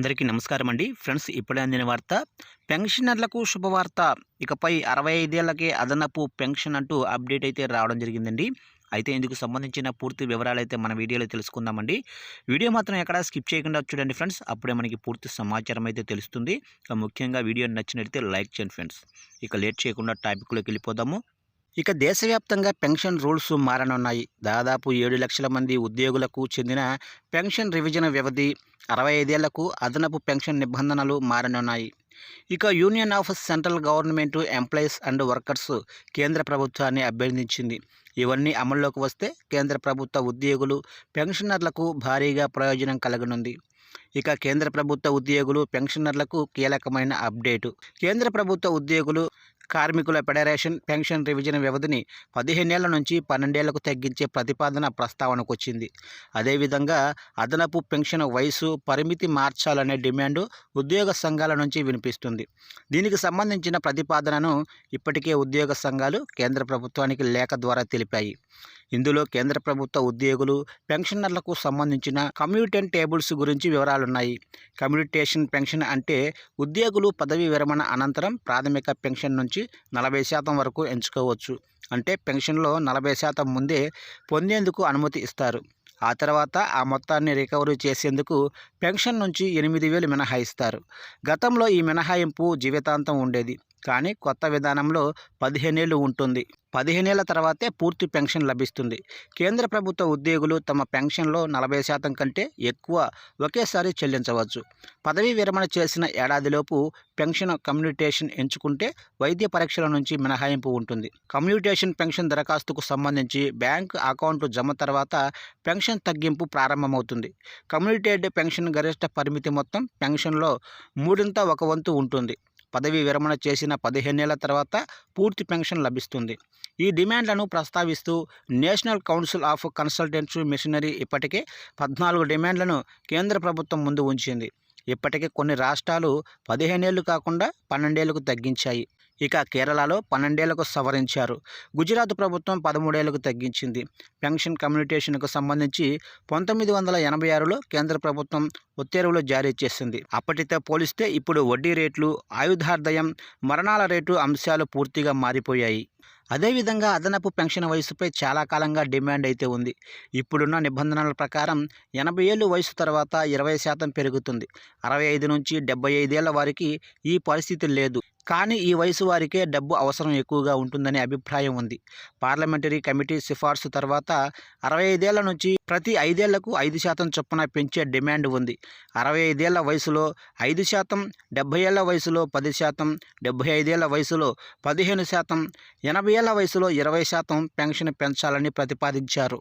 అందరికీ నమస్కారం అండి. ఫ్రెండ్స్ ఇప్పుడే అందిన వార్త పెన్షనర్లకు శుభవార్త. ఇకపై అరవై ఐదేళ్ళకే అదనపు పెన్షన్ అంటూ అప్డేట్ అయితే రావడం జరిగిందండి. అయితే ఇందుకు సంబంధించిన పూర్తి వివరాలు అయితే మన వీడియోలో తెలుసుకుందామండి. వీడియో మాత్రం ఎక్కడ స్కిప్ చేయకుండా చూడండి ఫ్రెండ్స్. అప్పుడే మనకి పూర్తి సమాచారం అయితే తెలుస్తుంది. ముఖ్యంగా వీడియో నచ్చినట్లయితే లైక్ చేయండి ఫ్రెండ్స్. ఇక లేట్ చేయకుండా టాపిక్లోకి వెళ్ళిపోదాము. ఇక దేశవ్యాప్తంగా పెన్షన్ రూల్స్ మారనున్నాయి. దాదాపు ఏడు లక్షల మంది ఉద్యోగులకు చెందిన పెన్షన్ రివిజన్ వ్యవధి అరవై ఐదేళ్ళకు అదనపు పెన్షన్ నిబంధనలు మారనున్నాయి. ఇక Union of Central Government Employees and Workers కేంద్ర ప్రభుత్వాన్ని అభ్యర్థించింది. ఇవన్నీ అమల్లోకి వస్తే కేంద్ర ప్రభుత్వ ఉద్యోగులు పెన్షనర్లకు భారీగా ప్రయోజనం కలగనుంది. ఇక కేంద్ర ప్రభుత్వ ఉద్యోగులు పెన్షనర్లకు కీలకమైన అప్డేటు. కేంద్ర ప్రభుత్వ ఉద్యోగులు కార్మికుల ఫెడరేషన్ పెన్షన్ రివిజన్ వ్యవధిని పదిహేనేళ్ళ నుంచి పన్నెండేళ్ళకు తగ్గించే ప్రతిపాదన ప్రస్తావనకు వచ్చింది అదేవిధంగా అదనపు పెన్షన్ వయసు పరిమితి మార్చాలనే డిమాండ్ ఉద్యోగ సంఘాల నుంచి వినిపిస్తుంది. దీనికి సంబంధించిన ప్రతిపాదనను ఇప్పటికే ఉద్యోగ సంఘాలు కేంద్ర ప్రభుత్వానికి లేఖ ద్వారా తెలిపాయి. ఇందులో కేంద్ర ప్రభుత్వ ఉద్యోగులు పెన్షనర్లకు సంబంధించిన కమ్యూటెన్ టేబుల్స్ గురించి వివరాలున్నాయి. కమ్యూటేషన్ పెన్షన్ అంటే ఉద్యోగులు పదవీ విరమణ అనంతరం ప్రాథమిక పెన్షన్ నుంచి నలభై శాతం వరకు ఎంచుకోవచ్చు. అంటే పెన్షన్లో నలభై శాతం ముందే పొందేందుకు అనుమతి ఇస్తారు. ఆ తర్వాత ఆ మొత్తాన్ని రికవరీ చేసేందుకు పెన్షన్ నుంచి ఎనిమిది వేలు మినహాయిస్తారు. గతంలో ఈ మినహాయింపు జీవితాంతం ఉండేది. కానీ కొత్త విధానంలో పదిహేనేళ్ళు ఉంటుంది. పదిహేనేళ్ళ తర్వాతే పూర్తి పెన్షన్ లభిస్తుంది. కేంద్ర ప్రభుత్వ ఉద్యోగులు తమ పెన్షన్లో నలభై శాతం కంటే ఎక్కువ ఒకేసారి చెల్లించవచ్చు. పదవీ విరమణ చేసిన ఏడాదిలోపు పెన్షన్ కమ్యూనిటేషన్ ఎంచుకుంటే వైద్య పరీక్షల నుంచి మినహాయింపు ఉంటుంది. కమ్యూనిటేషన్ పెన్షన్ దరఖాస్తుకు సంబంధించి బ్యాంక్ అకౌంట్ జమ తర్వాత పెన్షన్ తగ్గింపు ప్రారంభమవుతుంది. కమ్యూనిటేడ్ పెన్షన్ గరిష్ట పరిమితి మొత్తం పెన్షన్లో మూడింత ఒక వంతు ఉంటుంది. పదవీ విరమణ చేసిన పదిహేనేళ్ళ తర్వాత పూర్తి పెన్షన్ లభిస్తుంది. ఈ డిమాండ్లను ప్రస్తావిస్తూ National Council of Consultancy Machinery ఇప్పటికే పద్నాలుగు డిమాండ్లను కేంద్ర ప్రభుత్వం ముందు ఉంచింది. ఇప్పటికే కొన్ని రాష్ట్రాలు పదిహేనేళ్ళు కాకుండా పన్నెండేళ్ళకు తగ్గించాయి. ఇక కేరళలో పన్నెండేళ్ళకు సవరించారు. గుజరాత్ ప్రభుత్వం పదమూడేళ్ళకు తగ్గించింది. పెన్షన్ కమ్యూనిటేషన్కు సంబంధించి పంతొమ్మిది వందల ఎనభై ఆరులో కేంద్ర ప్రభుత్వం ఉత్తర్వులు జారీ చేసింది. అప్పటితో పోలిస్తే ఇప్పుడు వడ్డీ రేట్లు ఆయుధార్దయం మరణాల రేటు అంశాలు పూర్తిగా మారిపోయాయి. అదేవిధంగా అదనపు పెన్షన్ వయసుపై చాలా కాలంగా డిమాండ్ అయితే ఉంది. ఇప్పుడున్న నిబంధనల ప్రకారం ఎనభై ఏళ్ళు వయసు తర్వాత ఇరవై శాతం పెరుగుతుంది. అరవై ఐదు నుంచి డెబ్బై ఐదేళ్ళ వారికి ఈ పరిస్థితి లేదు. కానీ ఈ వయసు వారికే డబ్బు అవసరం ఎక్కువగా ఉంటుందనే అభిప్రాయం ఉంది. పార్లమెంటరీ కమిటీ సిఫార్సు తర్వాత అరవై ఐదేళ్ళ నుంచి ప్రతి ఐదేళ్ళకు ఐదు శాతం చొప్పున పెంచే డిమాండ్ ఉంది. అరవై ఐదేళ్ళ వయసులో ఐదు శాతం డెబ్బై ఏళ్ళ వయసులో పది శాతం డెబ్బై ఐదేళ్ళ వయసులో పదిహేను శాతం ఎనభై ఏళ్ళ వయసులో ఇరవై శాతం పెన్షన్ పెంచాలని ప్రతిపాదించారు.